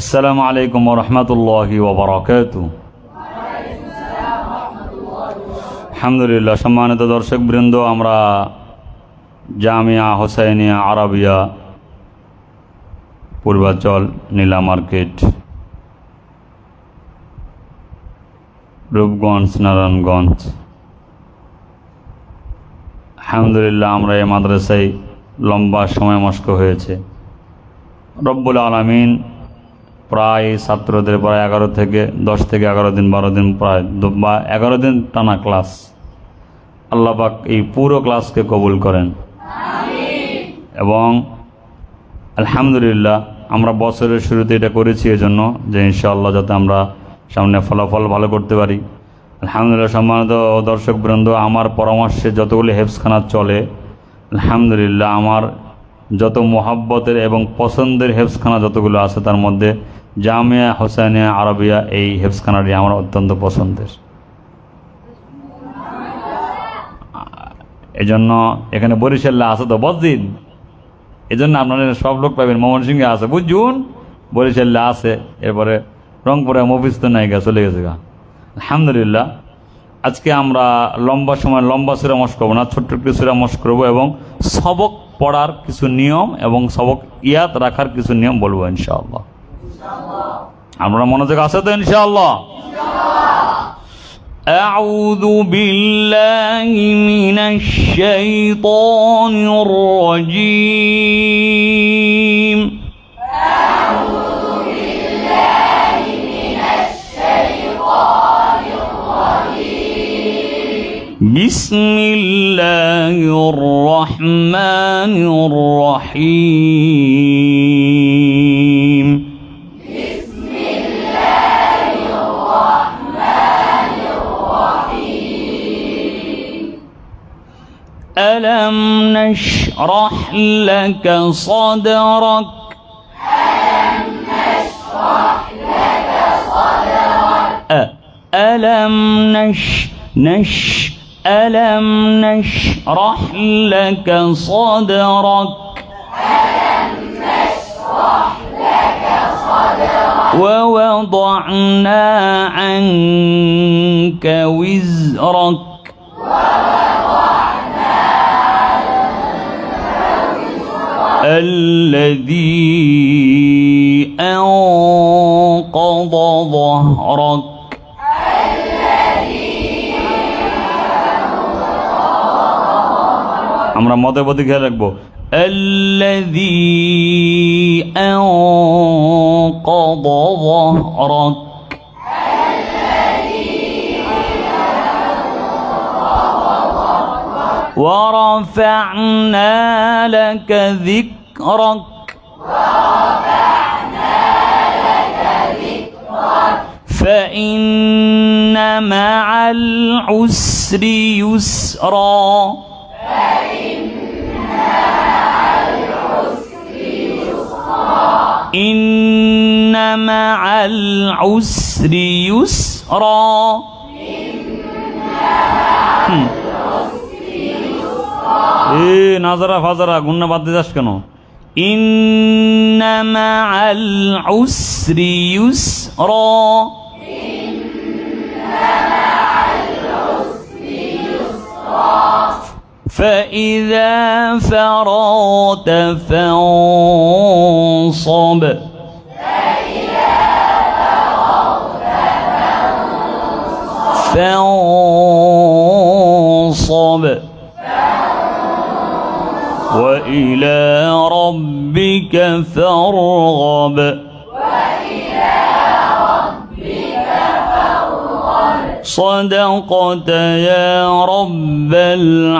আসসালামু আলাইকুম রহমতুল্লাহ ওবরাকাত আলহামদুলিল্লাহ, সম্মানিত দর্শক বৃন্দ, আমরা জামিয়া হোসাইনিয়া আরবিয়া পূর্বাচল নীলা মার্কেট, রূপগঞ্জ, নারায়ণগঞ্জ। আলহামদুলিল্লাহ, আমরা এই মাদ্রাসায় লম্বা সময় মস্ক হয়েছে। রব্বুল আলমিন প্রায় ছাত্রদের প্রায় এগারো থেকে দশ থেকে এগারো দিন, বারো দিন প্রায় বা এগারো দিন টানা ক্লাস। আল্লাপাক এই পুরো ক্লাসকে কবুল করেন। এবং আলহামদুলিল্লাহ আমরা বছরের শুরুতে এটা করেছি এজন্য যে ইনশাআল্লাহ যাতে আমরা সামনে ফলাফল ভালো করতে পারি। আলহামদুলিল্লাহ সম্মানিত দর্শক বৃন্দ, আমার পরামর্শে যতগুলি হেফসখানা চলে, আলহামদুলিল্লাহ আমার যত মোহাব্বতের এবং পছন্দের হেফসখানা যতগুলো আছে তার মধ্যে জামিয়া হোসেনিয়া আরবিয়া এই হেফসখানাটি আমার অত্যন্ত পছন্দের। এই জন্য এখানে বরিশাল্লা আছে তো বদিন এই জন্য আপনারা সব লোক পাবেন মোহন সিংহে আছে। বুঝুন বরিশাল্লা আছে, এরপরে রংপুরে মফিজ তো নাই গা, চলে গেছে গা। আলহামদুলিল্লাহ। আজকে আমরা লম্বা সময় লম্বা সুরা মশ করব না, ছোট্ট একটু সুরা মশ করব এবং সবক পড়ার কিছু নিয়ম এবং সবক ইয়াদ রাখার কিছু নিয়ম বলবো ইনশাআল্লাহ আমরা মনোযোগ আছে তো ইনশাআল্লাহ أعوذ بالله من الشيطان الرجيم بسم الله الرحمن الرحمن الرحيم. بسم الله الرحمن الرحيم ألم نشرح لك صدرك؟ ألم نشرح لك صدرك ألم نش نش ألم نشرح لك صدرك؟ ووضعنا عنك وزرك. الذي أنقض ظهرك. আমরা মদের প্রতি খেয়াল রাখবো الذي أنقض ظهرك ورفعنا لك ذكرك فإن مع العسر يسرا إن مع العسر يسرا হুম। এ নাজারা ফাজারা গুন্না বাদ দিয়ে যাস কেন إن مع العسر يسرا فإذا فرغت فانصب فانصب وإلى ربك فارغب صدقت يا رب العالمين.